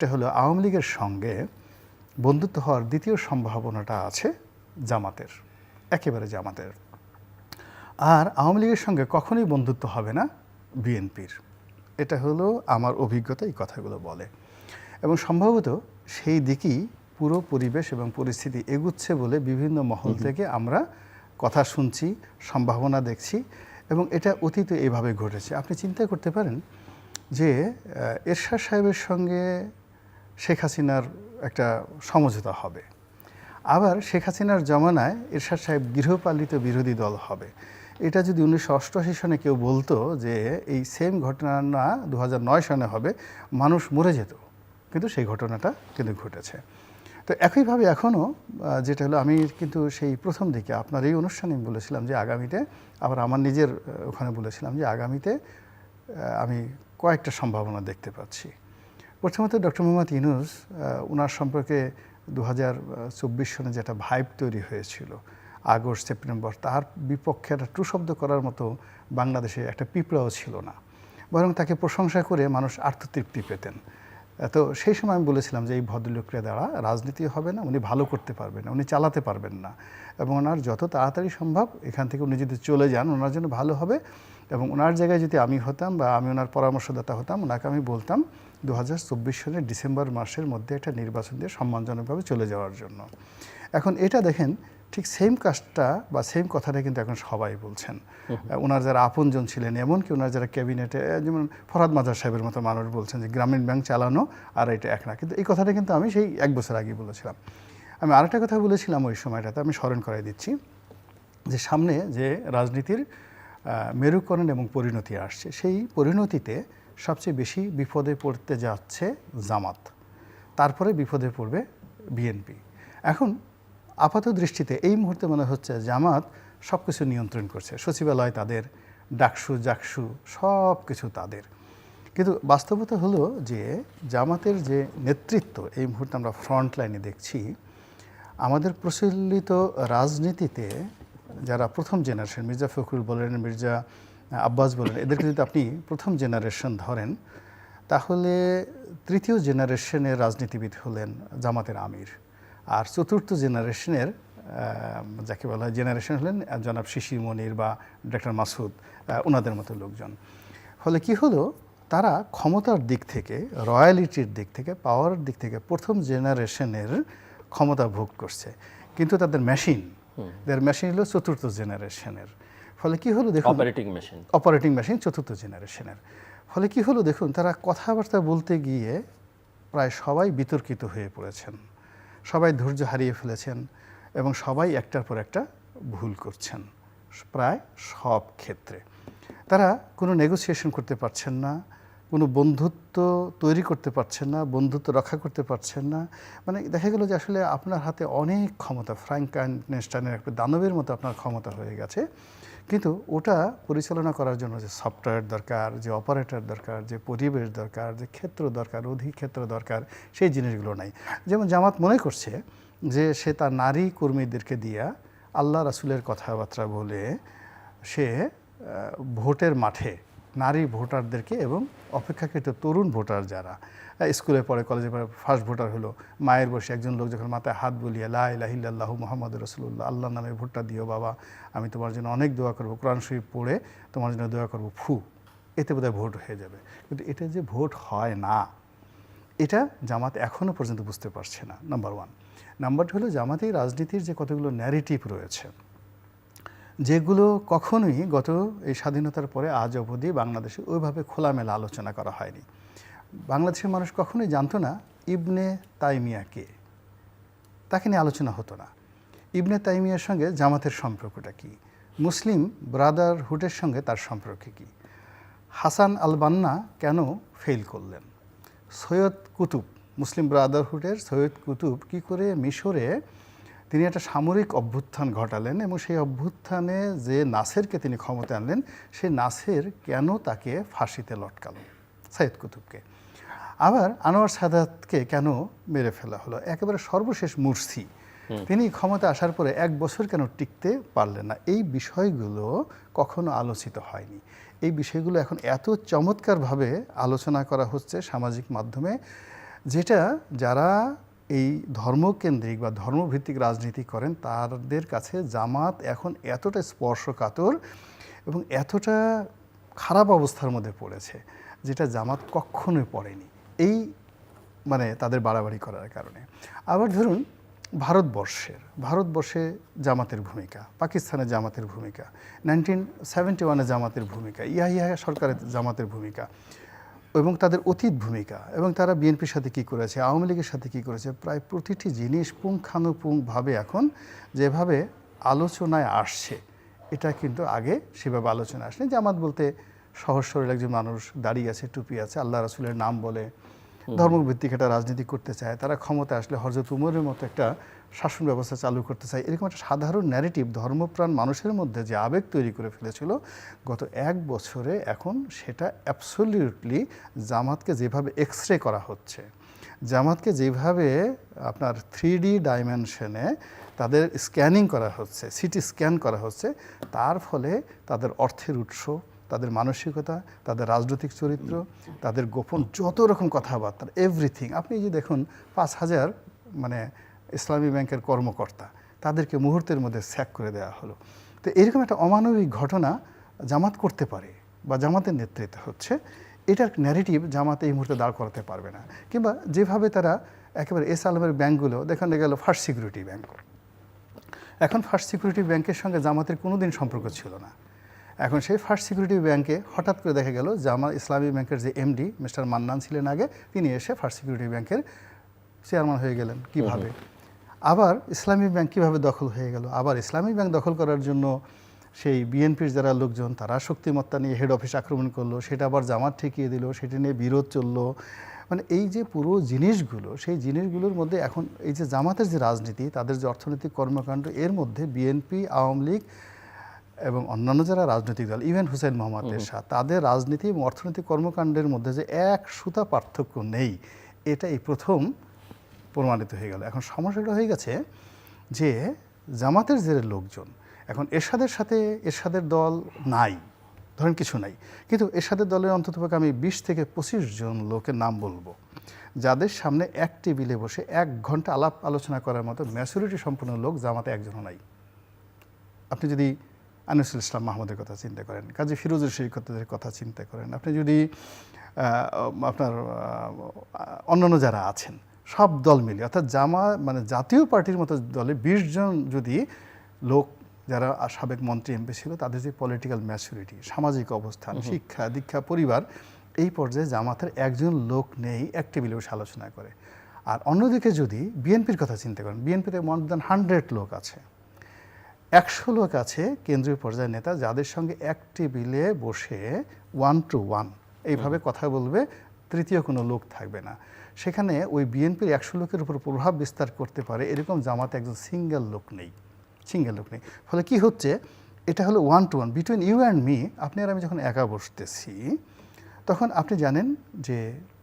এটা হলো আওয়ামী লীগের সঙ্গে বন্ধুত্ব হওয়ার দ্বিতীয় সম্ভাবনাটা আছে জামাতের একেবারে জামাতের। আর আওয়ামী লীগের সঙ্গে কখনোই বন্ধুত্ব হবে না বিএনপির। এটা হলো আমার অভিজ্ঞতা এই কথাগুলো বলে। এবং সম্ভবত সেই দিকেই পুরো পরিবেশ এবং পরিস্থিতি এগুচ্ছে বলে বিভিন্ন মহল থেকে আমরা কথা শুনছি সম্ভাবনা দেখছি এবং এটা অতীতে এভাবে ঘটেছে। আপনি চিন্তা করতে পারেন যে এরশাদ সাহেবের সঙ্গে শেখ হাসিনার একটা সমঝোতা হবে। আবার শেখ হাসিনার জমানায় এরশাদ সাহেব গৃহপালিত বিরোধী দল হবে। এটা যদি উনিশশো অষ্টআশি সনে কেউ বলতো যে এই সেম ঘটনা না দু হাজার নয় সনে হবে, মানুষ মরে যেত। কিন্তু সেই ঘটনাটা কিন্তু ঘটেছে। তো একইভাবে এখনও যেটা হলো আমি কিন্তু সেই প্রথম দিকে আপনার এই অনুষ্ঠানে আমি বলেছিলাম যে আগামীতে, আবার আমার নিজের ওখানে বলেছিলাম যে আগামীতে আমি কয়েকটা সম্ভাবনা দেখতে পাচ্ছি। প্রথমত ডক্টর মোহাম্মদ ইউনুস আহ, ওনার সম্পর্কে দু চব্বিশ সনে যেটা ভাইব তৈরি হয়েছিল আগস্ট সেপ্টেম্বর তার বিপক্ষে একটা টু শব্দ করার মতো বাংলাদেশে একটা পিঁপড়াও ছিল না। বরং তাকে প্রশংসা করে মানুষ আত্মতৃপ্তি পেতেন। তো সেই সময় আমি বলেছিলাম যে এই ভদ্রলোকের দ্বারা রাজনীতি হবে না উনি ভালো করতে পারবেন না উনি চালাতে পারবেন না। এবং ওনার যত তাড়াতাড়ি সম্ভব এখান থেকে উনি যদি চলে যান ওনার জন্য ভালো হবে। এবং ওনার জায়গায় যদি আমি হতাম বা আমি ওনার পরামর্শদাতা হতাম ওনাকে আমি বলতাম দু হাজার চব্বিশ সনের ডিসেম্বর মাসের মধ্যে একটা নির্বাচন দিয়ে সম্মানজনকভাবে চলে যাওয়ার জন্য। এখন এটা দেখেন ঠিক সেম কাজটা বা সেম কথাটা কিন্তু এখন সবাই বলছেন। ওনার যারা আপনজন ছিলেন এমনকি ওনার যারা ক্যাবিনেটে যেমন ফরাদ মাজার সাহেবের মতো মানুষ বলছেন যে গ্রামীণ ব্যাংক চালানো আর এটা এক না। কিন্তু এই কথাটা কিন্তু আমি সেই এক বছর আগে বলেছিলাম। আমি আরেকটা কথা বলেছিলাম ওই সময়টাতে আমি স্মরণ করাই দিচ্ছি যে সামনে যে রাজনীতির মেরুকরণ এবং পরিণতি আসছে সেই পরিণতিতে সবচেয়ে বেশি বিপদে পড়তে যাচ্ছে জামাত। তারপরে বিপদে পড়বে বিএনপি। এখন আপাত দৃষ্টিতে এই মুহূর্তে মনে হচ্ছে জামাত সব কিছু নিয়ন্ত্রণ করছে। সচিবালয় তাদের, ডাকসু, জাকসু সব কিছু তাদের। কিন্তু বাস্তবতা হলো যে জামাতের যে নেতৃত্ব, এই মুহূর্তে আমরা ফ্রন্ট লাইনে দেখছি, আমাদের প্রচলিত রাজনীতিতে যারা প্রথম জেনারেশন মির্জা ফখরুল বলেন, মির্জা আব্বাস বলেন এদেরকে যদি আপনি প্রথম জেনারেশন ধরেন তাহলে তৃতীয় জেনারেশনের রাজনীতিবিদ হলেন জামাতের আমির। আর চতুর্থ জেনারেশনের যাকে বলা হয় জেনারেশন হলেন জনাব শিশির মনির বা ডক্টর মাসুদ ওনাদের মতো লোকজন। ফলে কি হলো? তারা ক্ষমতার দিক থেকে রয়্যালিটির দিক থেকে পাওয়ারের দিক থেকে প্রথম জেনারেশনের ক্ষমতা ভোগ করছে। কিন্তু তাদের মেশিন তাদের মেশিন হলো চতুর্থ জেনারেশনের ফলে কি হলো দেখুন অপারেটিং মেশিন অপারেটিং মেশিন চতুর্থ জেনারেশনের ফলে কি হলো দেখুন তারা কথাবার্তা বলতে গিয়ে প্রায় সবাই বিতর্কিত হয়ে পড়েছেন। সবাই ধৈর্য হারিয়ে ফেলেছেন এবং সবাই একটার পর একটা ভুল করছেন প্রায় সব ক্ষেত্রে। তারা কোনো নেগোসিয়েশন করতে পারছেন না কোনো বন্ধুত্ব তৈরি করতে পারছেন না, বন্ধুত্ব রক্ষা করতে পারছেন না। মানে দেখা গেল যে আসলে আপনার হাতে অনেক ক্ষমতা ফ্র্যাঙ্কাইনস্টাইনের একটা দানবের মতো আপনার ক্ষমতা হয়ে গেছে। কিন্তু ওটা পরিচালনা করার জন্য যে সফটওয়্যার দরকার, যে অপারেটর দরকার, যে পরিবেশ দরকার, যে ক্ষেত্র দরকার অধিক্ষেত্র দরকার, সেই জিনিসগুলো নাই। যেমন জামাত মনে করছে যে সে তার নারী কর্মীদেরকে দিয়া আল্লাহ রাসুলের কথাবার্তা বলে সে ভোটের মাঠে নারী ভোটারদেরকে এবং অপেক্ষাকৃত তরুণ ভোটার যারা। স্কুলে পড়ে, কলেজে পড়ে ফার্স্ট ভোটার হলো, মায়ের বসে একজন লোক যখন মাথায় হাত বুলিয়ে, লা ইলাহিল্লাহ মোহাম্মদ রসুল্লাহ আল্লাহ নামে ভোটটা দিও বাবা, আমি তোমার জন্য অনেক দোয়া করব। কোরআন শরীফ পড়ে তোমার জন্য দোয়া করব, ফু এতে বোধহয় ভোট হয়ে যাবে। কিন্তু এটা যে ভোট হয় না, এটা জামাত এখনও পর্যন্ত বুঝতে পারছে না নাম্বার ওয়ান নাম্বার টু হলো জামাতেই রাজনীতির যে কতগুলো ন্যারেটিভ রয়েছে যেগুলো কখনোই গত এই স্বাধীনতার পরে আজ অবধি বাংলাদেশে ওইভাবে খোলামেলা আলোচনা করা হয়নি। বাংলাদেশের মানুষ কখনোই জানতো না ইবনে তাইমিয়া কে তাকে নিয়ে আলোচনা হতো না। ইবনে তাইমিয়ার সঙ্গে জামাতের সম্পর্কটা কি? মুসলিম ব্রাদারহুডের সঙ্গে তার সম্পর্ক কি? হাসান আল বান্না কেন ফেল করলেন? সৈয়দ কুতুব, মুসলিম ব্রাদারহুডের সৈয়দ কুতুব কি করে মিশরে তিনি একটা সামরিক অভ্যুত্থান ঘটালেন এবং সেই অভ্যুত্থানে যে নাসেরকে তিনি ক্ষমতা আনলেন সেই নাসের কেন তাকে ফাঁসিতে লটকালো? সাইদ কুতুবকে। আবার আনোয়ার সাদাতকে কেন মেরে ফেলা হলো? একেবারে সর্বশেষ মুর্সি। তিনি ক্ষমতা আসার পরে এক বছর কেন টিকতে পারলেন না? এই বিষয়গুলো কখনো আলোচিত হয়নি। এই বিষয়গুলো এখন এত চমৎকারভাবে আলোচনা করা হচ্ছে সামাজিক মাধ্যমে যেটা যারা এই ধর্মকেন্দ্রিক বা ধর্মভিত্তিক রাজনীতি করেন, তাদের কাছে জামাত এখন এতটা স্পর্শকাতর এবং এতটা খারাপ অবস্থার মধ্যে পড়েছে, যেটা জামাত কখনোই পড়েনি। এই মানে তাদের বাড়াবাড়ি করার কারণে। আবার ধরুন, ভারতবর্ষের, ভারতবর্ষে জামাতের ভূমিকা, পাকিস্তানে জামাতের ভূমিকা নাইনটিন সেভেন্টি ওয়ানে জামাতের ভূমিকা ইয়াহিয়া সরকারের জামাতের ভূমিকা। এবং তাদের অতীত ভূমিকা, এবং তারা বিএনপির সাথে কি করেছে, আওয়ামী লীগের সাথে কি করেছে, প্রায় প্রতিটি জিনিস পুঙ্খানুপুঙ্খভাবে এখন যেভাবে আলোচনায় আসছে, এটা কিন্তু আগে সেভাবে আলোচনা আসেনি। জামাত বলতে সহজ সরল একজন মানুষ দাঁড়িয়ে আছে, টুপি আছে, আল্লাহ রাসুলের নাম বলে ধর্মভিত্তিক একটা রাজনীতি করতে চায়, তারা ক্ষমতা আসলে হরজত উমরের মতো একটা শাসন ব্যবস্থা চালু করতে চায়, এরকম একটা সাধারণ ন্যারেটিভ ধর্মপ্রাণ মানুষের মধ্যে যে আবেগ তৈরি করে ফেলেছিল, গত এক বছরে এখন সেটা অ্যাবসলিউটলি জামাতকে যেভাবে এক্স রে করা হচ্ছে, জামাতকে যেভাবে আপনার থ্রি ডি ডাইমেনশনে তাদের স্ক্যানিং করা হচ্ছে সিটি স্ক্যান করা হচ্ছে, তার ফলে তাদের অর্থের উৎস তাদের মানসিকতা, তাদের রাজনৈতিক চরিত্র, তাদের গোপন যত রকম কথাবার্তা এভরিথিং আপনি যে দেখুন, পাঁচ হাজার মানে ইসলামী ব্যাংকের কর্মকর্তা, তাদেরকে মুহূর্তের মধ্যে স্যাক করে দেওয়া হলো। তো এরকম একটা অমানবিক ঘটনা জামাত করতে পারে বা জামাতের নেতৃত্বে হচ্ছে, এটার ন্যারেটিভ জামাত এই মুহূর্তে দাঁড় করাতে পারবে না। কিংবা যেভাবে তারা একেবারে এস আলমের ব্যাঙ্কগুলো দেখানো গেল ফার্স্ট সিকিউরিটি ব্যাঙ্ক এখন ফার্স্ট সিকিউরিটি ব্যাংকের সঙ্গে জামাতের কোনো দিন সম্পর্ক ছিল না। এখন সেই ফার্স্ট সিকিউরিটি ব্যাংকে হঠাৎ করে দেখা গেল জামা ইসলামী ব্যাংকের যে এমডি মিস্টার মান্নান ছিলেন আগে তিনি এসে ফার্স্ট সিকিউরিটি ব্যাংকের চেয়ারম্যান হয়ে গেলেন কীভাবে? আবার ইসলামী ব্যাংক কীভাবে দখল হয়ে গেল? আবার ইসলামী ব্যাংক দখল করার জন্য সেই বিএনপির যারা লোকজন তারা শক্তিমত্তা নিয়ে হেড অফিস আক্রমণ করল সেটা আবার জামাত ঠেকিয়ে দিল সেটা নিয়ে বিরোধ চলল। মানে এই যে পুরো জিনিসগুলো সেই জিনিসগুলোর মধ্যে এখন এই যে জামাতের যে রাজনীতি তাদের যে অর্থনৈতিক কর্মকাণ্ড এর মধ্যে বিএনপি আওয়ামী লীগ এবং অন্যান্য যারা রাজনৈতিক দল ইভেন হুসেন মোহাম্মদ এরশাদ তাদের রাজনীতি এবং অর্থনৈতিক কর্মকাণ্ডের মধ্যে যে এক সুতা পার্থক্য নেই এটা এই প্রথম প্রমাণিত হয়ে গেল। এখন সমস্যাটা হয়ে গেছে যে জামাতের যে লোকজন এখন এরশাদের সাথে এরশাদের দল নাই ধরেন কিছু নাই। কিন্তু এরশাদের দলের অন্ততপক্ষে আমি বিশ থেকে পঁচিশ জন লোকের নাম বলব যাদের সামনে এক টেবিলে বসে এক ঘণ্টা আলাপ আলোচনা করার মতো ম্যাচুরিটি সম্পন্ন লোক জামাতে একজনও নাই। আপনি যদি আনিসুল ইসলাম মাহমুদের কথা চিন্তা করেন কাজী ফিরোজুর শরীকতের কথা চিন্তা করেন। আপনি যদি আপনার অন্যান্য যারা আছেন সব দল মিলে অর্থাৎ জামা মানে জাতীয় পার্টির মতো দলে বিশ জন যদি লোক যারা সাবেক মন্ত্রী এমপি ছিল তাদের যে পলিটিক্যাল ম্যাচুরিটি সামাজিক অবস্থান শিক্ষা দীক্ষা পরিবার এই পর্যায়ে জামাতের একজন লোক নেই এক টেবিলে বসে আলোচনা করে। আর অন্যদিকে যদি বিএনপির কথা চিন্তা করেন বিএনপিতে মোর দেন হান্ড্রেড লোক আছে। একশো লোক আছে কেন্দ্রীয় পর্যায়ের নেতা যাদের সঙ্গে এক টেবিলে বসে ওয়ান টু ওয়ান এইভাবে কথা বলবে তৃতীয় কোনো লোক থাকবে না। সেখানে ওই বিএনপির একশো লোকের উপর প্রভাব বিস্তার করতে পারে এরকম জামাতে একজন সিঙ্গেল লোক নেই সিঙ্গেল লোক নেই। ফলে কি হচ্ছে এটা হলো one to one between you and me আপনি আর আমি যখন একা বসতেছি তখন আপনি জানেন যে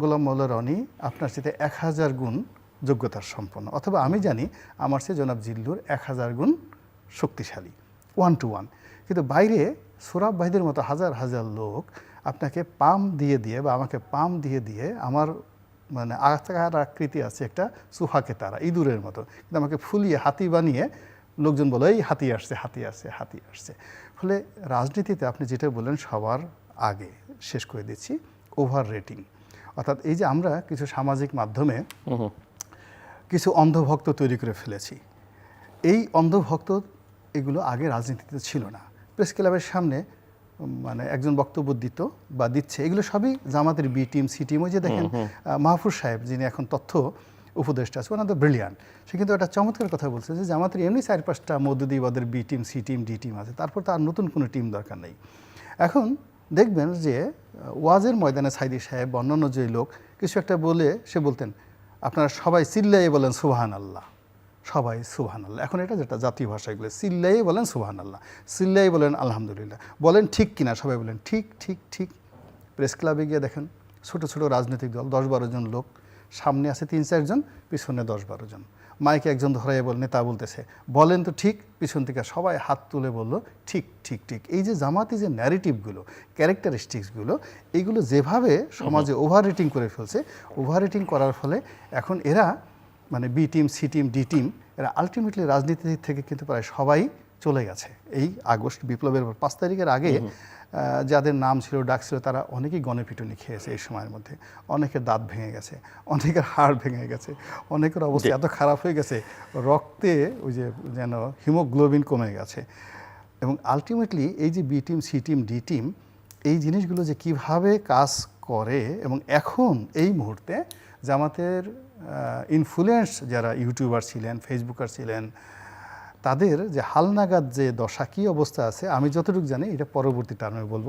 গোলাম মৌলা রনি আপনার সাথে এক হাজার গুণ যোগ্যতার সম্পন্ন। অথবা আমি জানি আমার সে জনাব জিল্লুর এক হাজার গুণ শক্তিশালী ওয়ান টু ওয়ান কিন্তু বাইরে সোরাব ভাইদের মতো হাজার হাজার লোক আপনাকে পাম দিয়ে দিয়ে বা আমাকে পাম দিয়ে দিয়ে আমার মানে আকার আকৃতি আছে একটা সুহাকে তারা ইঁদুরের মতো। কিন্তু আমাকে ফুলিয়ে হাতি বানিয়ে লোকজন বলে এই হাতি আসছে হাতি আসছে হাতি আসছে। ফলে রাজনীতিতে আপনি যেটা বললেন সবার আগে শেষ করে দিচ্ছি ওভার রেটিং অর্থাৎ এই যে আমরা কিছু সামাজিক মাধ্যমে কিছু অন্ধভক্ত তৈরি করে ফেলেছি। এই অন্ধভক্ত এগুলো আগে রাজনীতিতে ছিল না। প্রেস ক্লাবের সামনে মানে একজন বক্তব্য দিত বা দিচ্ছে এগুলো সবই জামাতের বি টিম সি টিম ওই যে দেখেন মাহফুজ সাহেব যিনি এখন তথ্য উপদেষ্টা আছে ওনাদের ব্রিলিয়ান্ট সে কিন্তু একটা চমৎকার কথা বলছে যে জামাতের এমনি চার পাঁচটা মধ্যদ্বীপ ওদের B team C team D team আছে তারপর তার নতুন কোনো টিম দরকার নেই। এখন দেখবেন যে ওয়াজের ময়দানে সাইদি সাহেব অন্যান্য যে লোক কিছু একটা বলে সে বলতেন আপনারা সবাই চিল্লাইয়ে বলেন সুবাহান আল্লাহ সবাই সুবহান আল্লাহ এখন এটা যেটা জাতীয় ভাষা এগুলো চিল্লাই বলেন সুবহান আল্লাহ চিল্লাই বলেন আলহামদুলিল্লাহ। বলেন ঠিক কিনা সবাই বলেন ঠিক ঠিক ঠিক। প্রেস ক্লাবে গিয়ে দেখেন ছোট ছোট রাজনৈতিক দল দশ বারো জন লোক। সামনে আছে তিন চারজন পিছনে দশ বারো জন। মাইকে একজন ধরাই বল নেতা বলতেছে বলেন তো ঠিক পিছন থেকে সবাই হাত তুলে বলল ঠিক ঠিক ঠিক। এই যে জামাতি যে ন্যারেটিভগুলো ক্যারেক্টারিস্টিক্সগুলো এইগুলো যেভাবে সমাজে ওভার রেটিং করে ফেলছে ওভার রেটিং করার ফলে এখন এরা মানে B team C team D team এরা আলটিমেটলি রাজনীতি থেকে কিন্তু প্রায় সবাই চলে গেছে। এই আগস্ট বিপ্লবের পর পাঁচ তারিখের আগে যাদের নাম ছিল ডাক ছিল তারা অনেকেই গণপিটুনি খেয়েছে এই সময়ের মধ্যে। অনেকের দাঁত ভেঙে গেছে অনেকের হাড় ভেঙে গেছে অনেকের অবস্থা এত খারাপ হয়ে গেছে রক্তে ওই যে যেন হিমোগ্লোবিন কমে গেছে। এবং আলটিমেটলি এই যে B team C team D team এই জিনিসগুলো যে কীভাবে কাজ করে এবং এখন এই মুহূর্তে জামাতের ইনফ্লুয়েন্স যারা ইউটিউবার ছিলেন ফেসবুকার ছিলেন তাদের যে হালনাগাদ যে দশা কি অবস্থা আছে আমি যতটুকু জানি এটা পরবর্তী টার্মে বলব